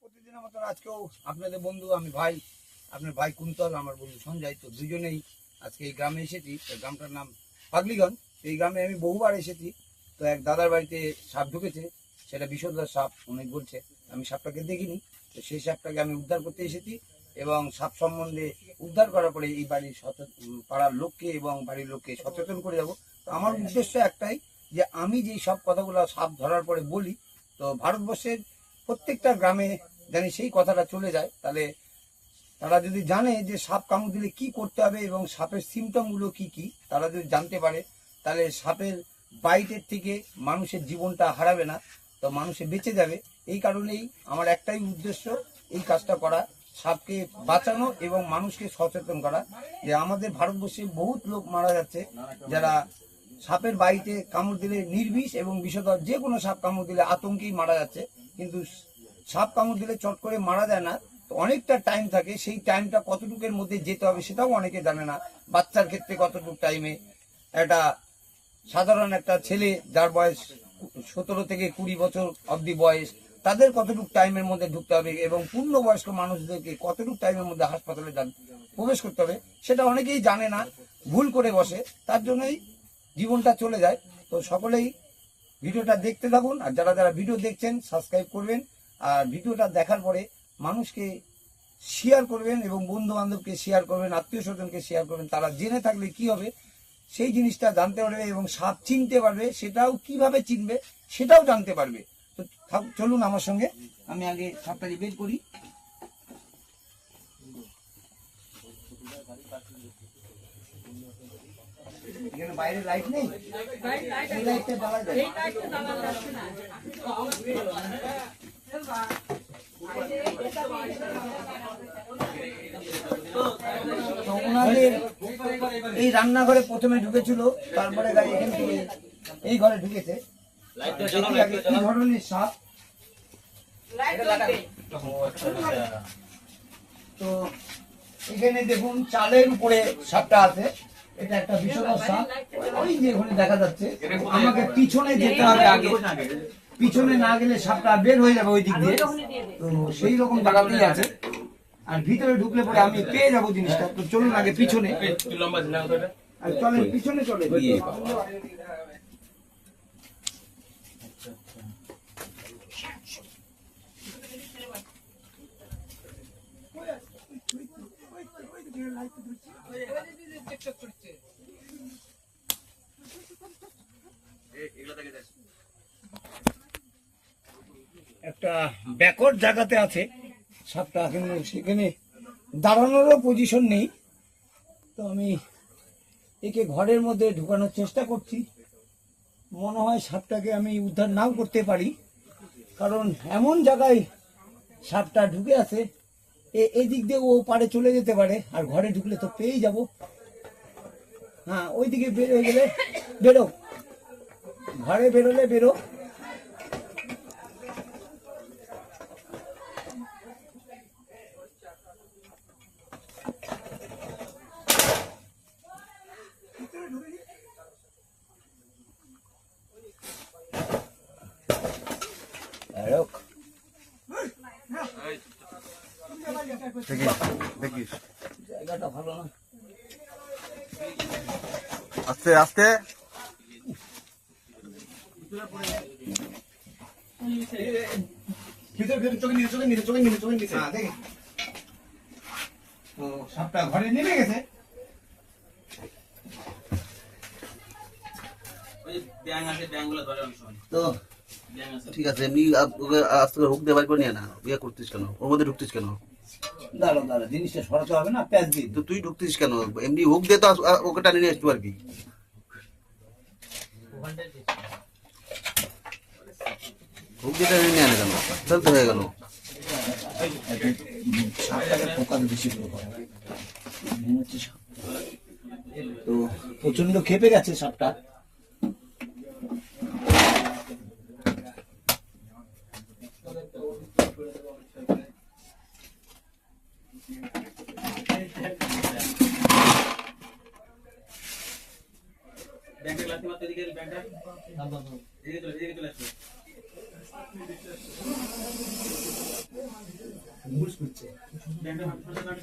প্রতিদিনের মতন আজকেও আপনাদের বন্ধু আমি ভাই, আপনার ভাই কুন্তল, আমার বন্ধু সঞ্জয়, তো দুজনেই আজকে এই গ্রামে এসেছি। গ্রামটার নাম পাগলিগঞ্জ। এই গ্রামে আমি বহুবার এসেছি। তো এক দাদার বাড়িতে সাপ ঢুকেছে সেটা বিষধর সাপ অনেক বলছে। আমি সাপটাকে দেখিনি তো সেই সাপটাকে আমি উদ্ধার করতে এসেছি এবং সাপ সম্বন্ধে উদ্ধার করার পরে এই বাড়ির পাড়ার লোককে এবং বাড়ির লোককে সচেতন করে যাব তো আমার উদ্দেশ্য একটাই যে আমি যেই সব কথাগুলো সাপ ধরার পরে বলি তো ভারতবর্ষের প্রত্যেকটা গ্রামে জানি সেই কথাটা চলে যায়। তাহলে তারা যদি জানে যে সাপ কামড় দিলে কি করতে হবে এবং সাপের সিমটমগুলো কি কি তারা যদি জানতে পারে তাহলে সাপের বাইটের থেকে মানুষের জীবনটা হারাবে না, তো মানুষে বেঁচে যাবে। এই কারণেই আমার একটাই উদ্দেশ্য এই কাজটা করা, সাপকে বাঁচানো এবং মানুষকে সচেতন করা। যে আমাদের ভারতবর্ষে বহুত লোক মারা যাচ্ছে যারা সাপের বাড়িতে কামড় দিলে নির্বিষ এবং বিষধর যে কোনো সাপ কামড় দিলে আতঙ্কেই মারা যাচ্ছে। কিন্তু সাপ কামড় দিলে চট করে মারা যায় না, তো অনেকটা টাইম থাকে। সেই টাইমটা কতটুকের মধ্যে যেতে হবে সেটাও অনেকে জানে না। বাচ্চার ক্ষেত্রে কতটুকু টাইমে একটা সাধারণ একটা ছেলে যার বয়স সতেরো থেকে কুড়ি বছর অবধি বয়স, তাদের কতটুকু টাইমের মধ্যে ঢুকতে হবে এবং পূর্ণ বয়স্ক মানুষদেরকে কতটুকু টাইমের মধ্যে হাসপাতালে প্রবেশ করতে হবে, সেটা অনেকেই জানে না, ভুল করে বসে, তার জন্যই জীবনটা চলে যায়। তো সকলেই ভিডিওটা দেখতে থাকুন, আর যারা যারা ভিডিও দেখছেন, সাবস্ক্রাইব করবেন, আর ভিডিওটা দেখার পরে মানুষকে শেয়ার করবেন এবং বন্ধু বান্ধবকে শেয়ার করবেন, আত্মীয় স্বজনকে শেয়ার করবেন, তারা জেনে থাকলে কি হবে সেই জিনিসটা জানতে পারবে এবং সাপ চিনতে পারবে, সেটাও কীভাবে চিনবে, সেটাও জানতে পারবে। তো চলুন আমার সঙ্গে, আমি আগে সাপটাকে বের করি। বাইরে লাইট নেই? তো ওনাদের এই রান্নাঘরে প্রথমে ঢুকেছিল তারপরে গাড়ি এখান থেকে এই ঘরে ঢুকেছে। কি ধরনের সাপ? তো এখানে দেখুন চালের উপরে সাপটা আছে। এটা একটা বিষধর সাপ। ওই যে ওখানে দেখা যাচ্ছে আমাকে পিছনে যেতে হবে আগে। পিছনে না গেলে সাপটা বের হয়ে যাবে ওই দিক দিয়ে। তো সেই রকম জায়গাতেই আছে। আর ভিতরে ঢুকলে পরে আমি পেয়ে যাব জিনিসটা। তো চলুন আগে পিছনে। আর চলেন পিছনে চলে একটা ব্যাকওয়ার্ড জায়গাতে আছে। সাপটা কিন্তু সেখানে দাঁড়ানোরও পজিশন নেই। তো আমি একে ঘরের মধ্যে ঢুকানোর চেষ্টা করছি। মনে হয় সাপটাকে আমি উদ্ধার নাও করতে পারি। কারণ এমন জায়গায় সাপটা ঢুকে আছে এদিক দিয়ে ও পারে চলে যেতে পারে, আর ঘরে ঢুকলে তো পেয়েই যাব। হ্যাঁ ওইদিকে বের হয়ে গেলে বেরো। ঘরে বেরোলে বেরো। বেরোক দেখিস জায়গাটা ভালো না আস্তে আস্তে হ্যাঁ, সাপটা ঘরে নেমে গেছে। তো ঠিক আছে এমনি ওকে আস্তে করে হুক দিয়ে করে নিয়ে না ইয়ে করতিস কেন? ওর মধ্যে ঢুকতিস কেন? দাঁড়ো দাঁড়ো জিনিসটা সরাতে হবে না প্যাঁচ দিন তো তুই ঢুকতিস কেন? এমনি হুক দিয়ে তো ওকে টানে নিয়ে আসতো কি হুক দিয়ে টানে নিয়ে আনে কেন? তাহলে তো হয়ে গেল। তো প্রচণ্ড খেপে গেছে সাপটা ব্যাংকটা লাথি মারতে এদিকে ব্যাংকটা এদিকে চলে এদিকে চলে আসবে ব্যাংকটা ফাঁসা কাটে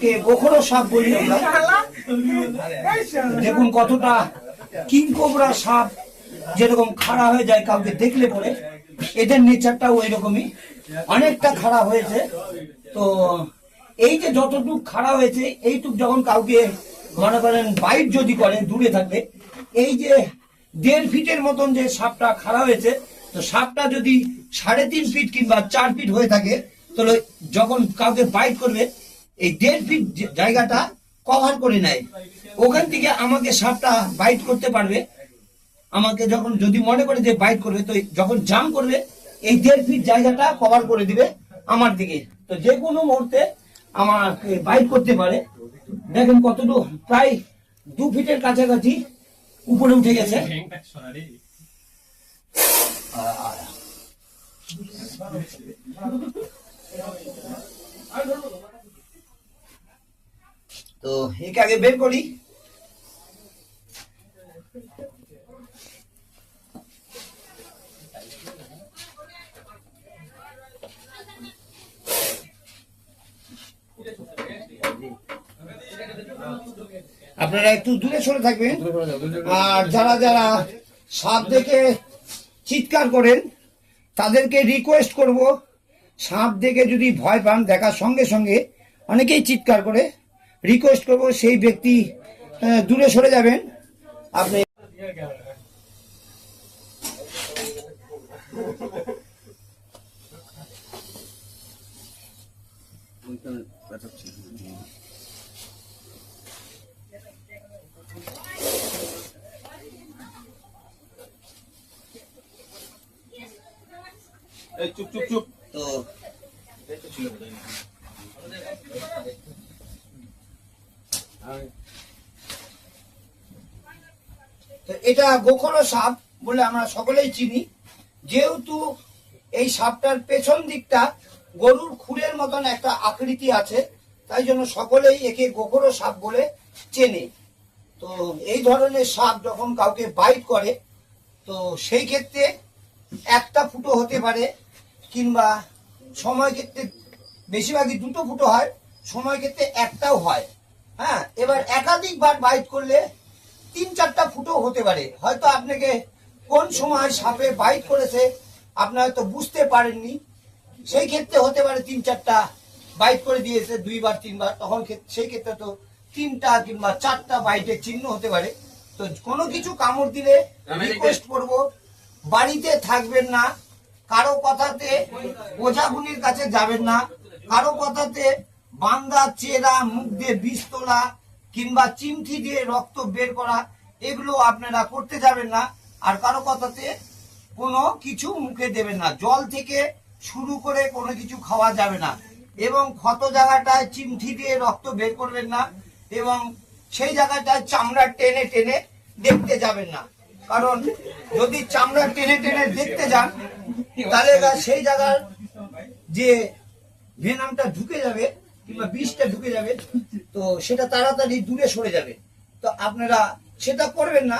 একে বখরো সাপ বলি আমরা। দেখুন কতটা কিং কোবরা সাপ যেরকম খাড়া হয়ে যায় কাউকে দেখলে পরে, এদের নেচারটাও ওই রকমই অনেকটা খাড়া হয়েছে। তো এই যে যতটুক খাড়া হয়েছে, এইটুক যখন কাউকে মনে করেন বাইট যদি করে, দূরে থাকবে, এই যে দেড় ফিটের মতন যে সাপটা খাড়া হয়েছে, তো সাপটা যদি সাড়ে তিন ফিট কিংবা চার ফিট হয়ে থাকে, তাহলে যখন কাউকে বাইট করবে এই দেড় ফিট জায়গাটা কভার করে নেয়। ওখান থেকে আমাকে সাপটা বাইট করতে পারবে। আমাকে যখন, যদি মনে করে যে বাইট করবে, তো যখন জাম করবে, এই দেড় ফিট জায়গাটা কভার করে দিবে আমার দিকে। তো যে কোনো মুহূর্তে আমাকে বাইট করতে পারে। দেখেন কতটুকু, প্রায় দু ফিটের কাছাকাছি উপরে উঠে গেছে। তো একে আগে বের করি। আপনারা একটু দূরে সরে থাকবেন। আর যারা যারা সাপ দেখে চিৎকার করেন তাদেরকে রিকোয়েস্ট করব। সাপ দেখে যদি ভয় পান দেখার সঙ্গে সঙ্গে অনেকেই চিৎকার করে। রিকোয়েস্ট করব সেই ব্যক্তি দূরে সরে যাবেন। আপনি এই চুপ চুপ চুপ। তো তো এটা গোখরো সাপ বলে আমরা সকলেই চিনি। যেহেতু এই সাপটার পেছন দিকটা গরুর খুরের মতন একটা আকৃতি আছে, তাই জন্য সকলেই একে গোখরো সাপ বলে চেনে। তো এই ধরনের সাপ যখন কাউকে বাইট করে, তো সেই ক্ষেত্রে একটা ফুটো হতে পারে, কিংবা সময় ক্ষেত্রে বেশিরভাগই দুটো ফুটো হয়, সময় ক্ষেত্রে একটাও হয়। হ্যাঁ এবার একাধিকবার বাইট করলে তিন চারটা ফুটো হতে পারে। হয়তো আপনাকে কোন সময় সাপে বাইট করেছে আপনি হয়তো বুঝতে পারেননি। সেই ক্ষেত্রে হতে পারে তিন চারটা বাইট করে দিয়েছে দুইবার তিনবার। তখন সেই ক্ষেত্রে তো তিনটা কিংবা চারটা বাইটের চিহ্ন হতে পারে। তো কোনো কিছু কামড় দিলে রিকোয়েস্ট করব বাড়িতে থাকবেন না কারও কথাতে ওঝাগুনির কাছে যাবেন না কারও কথাতে বান্দা চেরা, মুখ দিয়ে বিষ তোলা কিংবা চিমটি দিয়ে রক্ত বের করা, এগুলো আপনারা করতে যাবেন না। আর কারও কথাতে কোনো কিছু মুখে দেবেন না। জল থেকে শুরু করে কোনো কিছু খাওয়া যাবে না। এবং ক্ষত জায়গাটায় চিমঠি দিয়ে রক্ত বের করবেন না এবং সেই জায়গাটায় চামড়া টেনে টেনে দেখতে যাবেন না। কারণ যদি চামড়া টেনে টেনে দেখতে যান, তাহলে সেই জায়গার যে ভেনামটা ঢুকে যাবে কিংবা বিষটা ঢুকে যাবে, তো সেটা তাড়াতাড়ি দূরে সরে যাবে। তো আপনারা সেটা করবেন না।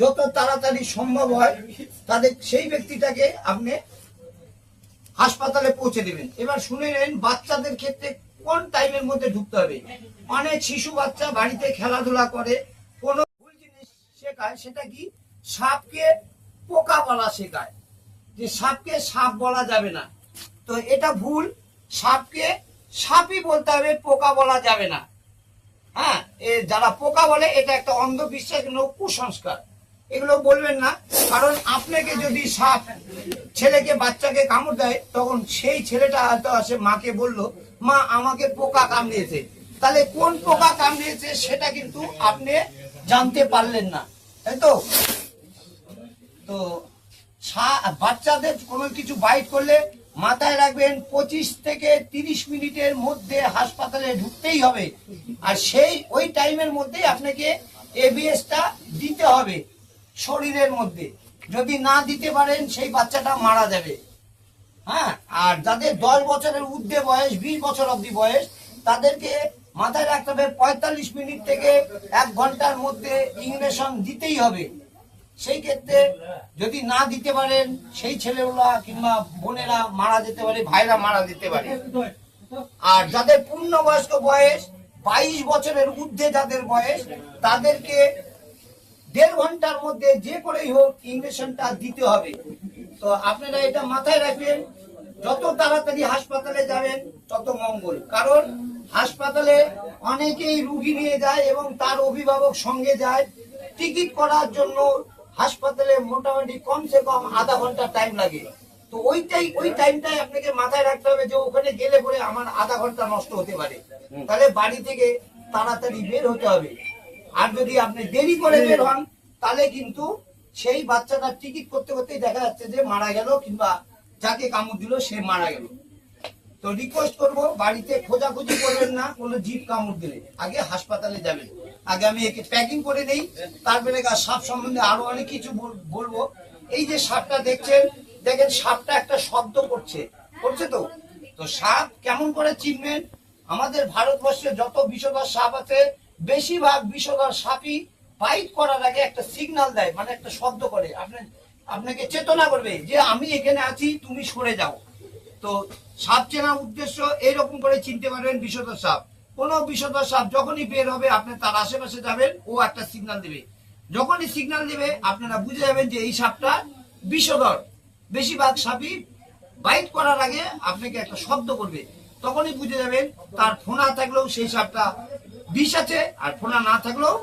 যত তাড়াতাড়ি সম্ভব হয়, তাদের সেই ব্যক্তিটাকে আপনি হাসপাতালে পৌঁছে দেবেন। এবার শুনে নেন, বাচ্চাদের ক্ষেত্রে কোন টাইমের মধ্যে ঢুকতে হবে? অনেক শিশু বাচ্চা বাড়িতে খেলাধুলা করে, কোন ভুল জিনিস শেখায়, সেটা কি? সাপকে পোকা বলা শেখায়। যে সাপকে সাপ বলা যাবে না। তো এটা ভুল। সাপকে সাপই বলতে হবে, পোকা বলা যাবে না। হ্যাঁ যারা পোকা বলে, এটা একটা অন্ধবিশ্বাস কুসংস্কার। এগুলো বলবেন না, কারণ আপনাকে যদি সাপ ছেলেকে, বাচ্চাকে কামড় দেয়, তখন সেই ছেলেটা হয়তো আসে মাকে বলল, মা, আমাকে পোকা কামড়িয়েছে। তাহলে কোন পোকা কামড়িয়েছে সেটা কিন্তু আপনি জানতে পারলেন না, তাই তো? তো বাচ্চাদের কোনো কিছু বাইট করলে মাথায় রাখবেন, পঁচিশ থেকে তিরিশ মিনিটের মধ্যে হাসপাতালে ঢুকতেই হবে। আর সেই, ওই টাইমের মধ্যেই আপনাকে এবিএসটা দিতে হবে শরীরের মধ্যে। যদি না দিতে পারেন, সেই বাচ্চাটা মারা যাবে। হ্যাঁ? আর যাদের দশ বছরের ঊর্ধ্বে বয়স, বিশ বছর অবধি বয়স, তাদেরকে মাথায় রাখতে হবে, পঁয়তাল্লিশ মিনিট থেকে এক ঘণ্টার মধ্যে ইঞ্জেকশন দিতেই হবে। সেই ক্ষেত্রে যদি না দিতে পারেন, সেই ছেলেগুলা কিংবা বোনেরা মারা যেতে পারে, ভাইরা মারা যেতে পারে। আর যাদের পূর্ণবয়স্ক বয়স, বাইশ বছরের ঊর্ধ্বে যাদের বয়স, তাদেরকে দেড় ঘণ্টার মধ্যে যে করেই হোক ইঞ্জেকশনটা দিতে হবে। তো আপনারা এটা মাথায় রাখবেন, যত তাড়াতাড়ি হাসপাতালে যাবেন, তত মঙ্গল। কারণ হাসপাতালে অনেকেই রুগী নিয়ে যায় এবং তার অভিভাবক সঙ্গে যায়, টিকিট করার জন্য হাসপাতালে মোটামুটি কমসে কম আধা ঘণ্টা টাইম লাগে। তো ওইটাই ওই টাইমটাই আপনাকে মাথায় রাখতে হবে যে ওখানে গেলে পরে আমার আধা ঘণ্টা নষ্ট হতে পারে। তাহলে বাড়ি থেকে তাড়াতাড়ি বের হতে হবে। আর যদি আপনি দেরি করে বের হন তাহলে কিন্তু সেই বাচ্চাটা টিকিট করতে করতেই দেখা যাচ্ছে যে মারা গেল কিংবা যাকে কামড় দিল সে মারা গেল। তো রিকোয়েস্ট করব বাড়িতে খোঁজাখুঁজি করবেন না কোনো জীব কামড় দিলে। আগে হাসপাতালে যাবেন। আগে আমি একে প্যাকিং করে নেই। তারপরে গা সাপ সম্বন্ধে আরও অনেক কিছু বল- বলব। এই যে সাপটা দেখছেন, দেখেন সাপটা একটা শব্দ করছে। করছে তো? তো সাপ কেমন করে চিনবেন? আমাদের ভারতবর্ষে যত বিষধর সাপ আছে, বেশিরভাগ বিষধর সাপই বাইট করার আগে একটা সিগন্যাল দেয় মানে একটা শব্দ করে। আপনি আপনাকে চেতনা করবে যে আমি এখানে আছি, তুমি সরে যাও। তো সাপ চেনার উদ্দেশ্য এইরকম করে চিনতে পারবেন বিষধর সাপ। কোন বিষধর সাপ যখনই বের হবে, আপনি তার আশেপাশে যাবেন, ও একটা সিগনাল দেবে। যখনই সিগনাল দেবে, আপনারা বুঝে যাবেন যে এই সাপটা বিষধর বেশিরভাগ সাপই বাইট করার আগে আপনাকে একটা শব্দ করবে। তখনই বুঝে যাবেন তার ফোনা থাকলেও সেই সাপটা বিষ আছে, আর ফোনা না থাকলেও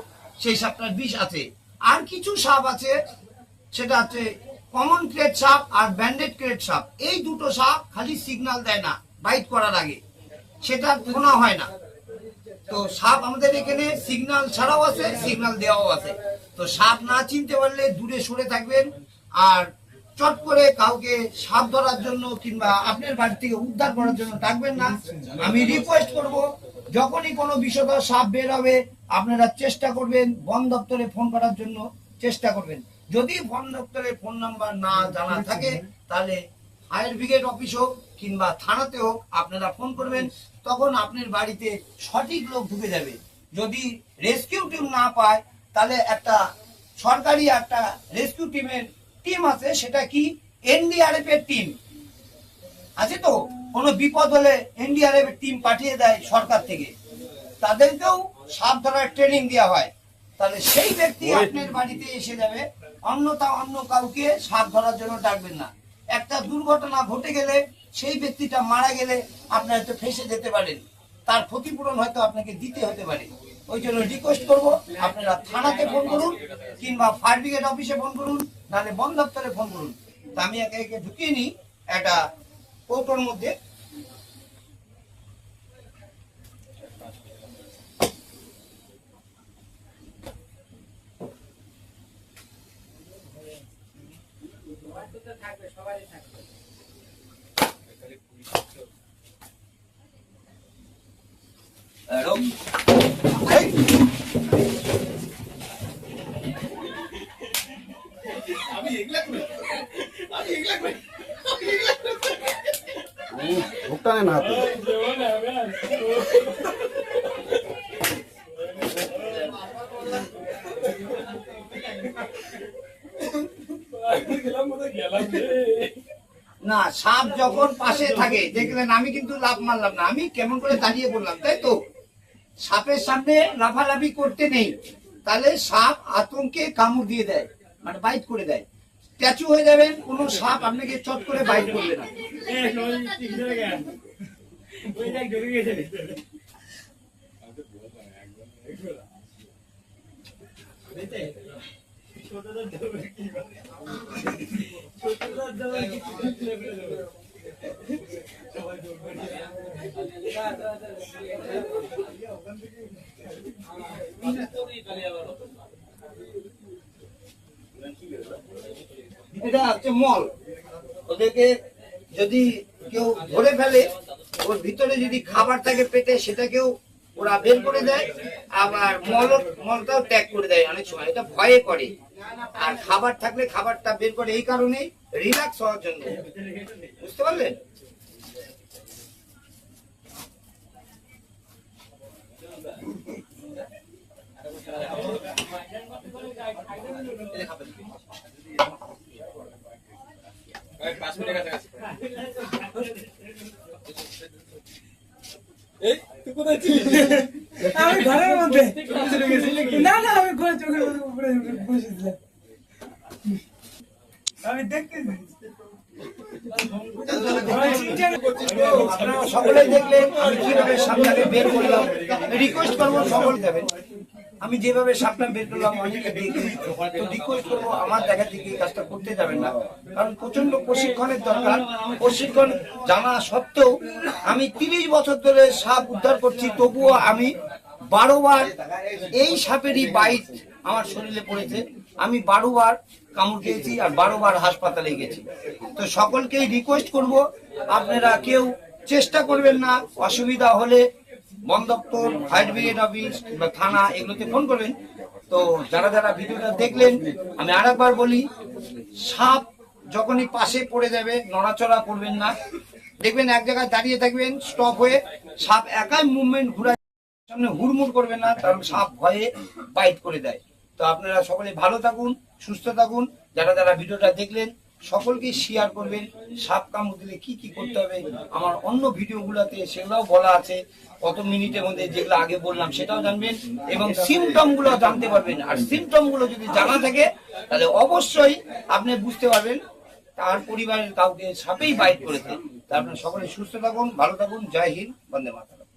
সেই সাপটার বিষ আছে। আর কিছু সাপ আছে, সেটা হচ্ছে কমন ক্রেট সাপ আর ব্যান্ডেড ক্রেট সাপ। এই দুটো সাপ খালি সিগনাল দেয় না বাইট করার আগে। সেটা ফোনা হয় না। তো সাপ আমাদের এখানে সিগন্যাল ছাড়াও আছে সিগনাল দেওয়াও আছে। তো সাপ না চিনতে পারলে দূরে সরে থাকবেন আর চট করে কাউকে সাপ ধরার জন্য কিংবা আপনার বাড়ি থেকে উদ্ধার করার জন্য ডাকবেন না। আমি রিকোয়েস্ট করব, যখনই কোনো বিষধর সাপ বের হবে, আপনারা চেষ্টা করবেন বন দপ্তরে ফোন করার জন্য চেষ্টা করবেন। যদি বন দপ্তরে ফোন নাম্বার না জানা থাকে, তাহলে ফায়ার ব্রিগেড অফিস হোক কিংবা থানাতে হোক আপনারা ফোন করবেন তখন আপনার বাড়িতে সঠিক লোক ঢুকে যাবে। যদি রেস্কিউ টিম না পায় তাহলে একটা সরকারি একটা রেস্কিউ টিমের টিম আছে সেটা কি? এনডিআরএফ এর টিম আছে তো? কোনো বিপদ হলে এনডিআরএফ এর টিম পাঠিয়ে দেয় সরকার থেকে। তাদেরকেও সাপ ধরার ট্রেনিং দেওয়া হয়। তাহলে সেই ব্যক্তি আপনার বাড়িতে এসে যাবে। অন্যতা অন্য কাউকে সাপ ধরার জন্য ডাকবেন না। একটা দুর্ঘটনা ঘটে গেলে সেই ব্যক্তিটা মারা গেলে আপনি হয়তো ফেসে যেতে পারেন তার ক্ষতিপূরণ হয়তো আপনাকে দিতে হতে পারে। ওই জন্য রিকোয়েস্ট করব, আপনারা থানাতে ফোন করুন কিংবা ফায়ার ব্রিগেড অফিসে ফোন করুন, নাহলে বন দপ্তরে ফোন করুন। তা আমি একে একে ঢুকিয়ে নিই। একটা কৌটোর মধ্যে না, সাপ যখন পাশে থাকে, দেখলেন আমি কিন্তু লাভ মারলাম না। আমি কেমন করে দাঁড়িয়ে বললাম তাই তো? সাপের সামনে লাফালাফি করতে নেই। তাহলে সাপ আতঙ্কে কামড় দিয়ে দেয় মানে বাইট করে দেয়। স্ট্যাচু হয়ে যাবেন, কোনো সাপ আপনাকে চট করে বাইট করবে না। এটা হচ্ছে মল। ওদেরকে যদি কেউ ধরে ফেলে, ওর ভিতরে যদি খাবার থাকে পেটে, সেটাকেও ওরা বের করে দেয়, আবার মল মলটাও ত্যাগ করে দেয় অনেক সময়। এটা ভয়ে করে। আর খাবার থাকলে খাবারটা বের করে এই কারণেই রিল্যাক্স হওয়ার জন্য। বুঝতে পারলেন? আমি ঘরের মধ্যে। না না আমি ঘরে চোখের উপরে বসেছিলাম আমি রিকোয়েস্ট আমি যেভাবে সাপটা বের করলাম, অনেকে দেখে করব, আমার দেখা থেকে এই কাজটা করতে যাবেন না। কারণ প্রচণ্ড প্রশিক্ষণের দরকার। প্রশিক্ষণ জানা সত্ত্বেও আমি তিরিশ বছর ধরে সাপ উদ্ধার করছি, তবুও আমি বারো বার এই সাপেরই বাইট আমার শরীরে পড়েছে। আমি বারো বার কামড় খেয়েছি আর বারো বার হাসপাতালে গেছি। তো সকলকেই রিকোয়েস্ট করব, আপনারা কেউ চেষ্টা করবেন না, অসুবিধা হলে বন দপ্তর ফায়ার ব্রিগেড অফিস বা থানা এগুলোতে ফোন করবেন। তো যারা যারা ভিডিওটা দেখলেন, আমি আরেকবার বলি, সাপ যখনই পাশে পড়ে যাবে, নড়াচড়া করবেন না। দেখবেন এক জায়গায় দাঁড়িয়ে থাকবেন স্টপ হয়ে সাপ একাই মুভমেন্ট ঘুরা সামনে হুড়মুড় করবেন না, কারণ সাপ ভয়ে বাইট করে দেয়। তো আপনারা সকলে ভালো থাকুন, সুস্থ থাকুন। যারা যারা ভিডিওটা দেখলেন, সকলকে শেয়ার করবেন। সাপ কামড় দিলে কি কি করতে হবে? আমার অন্য ভিডিওগুলোতে সেগুলোও বলা আছে। কত মিনিটের মধ্যে যেগুলো আগে বললাম সেটাও জানবেন এবং সিমটমগুলো জানতে পারবেন। আর সিমটমগুলো যদি জানা থাকে, তাহলে অবশ্যই আপনি বুঝতে পারবেন। তার পরিবারের কাউকে সাপেই বাইট করেছে। তা আপনারা সকলে সুস্থ থাকুন, ভালো থাকুন। জয় হিন্দ, বন্দে মাতারাম।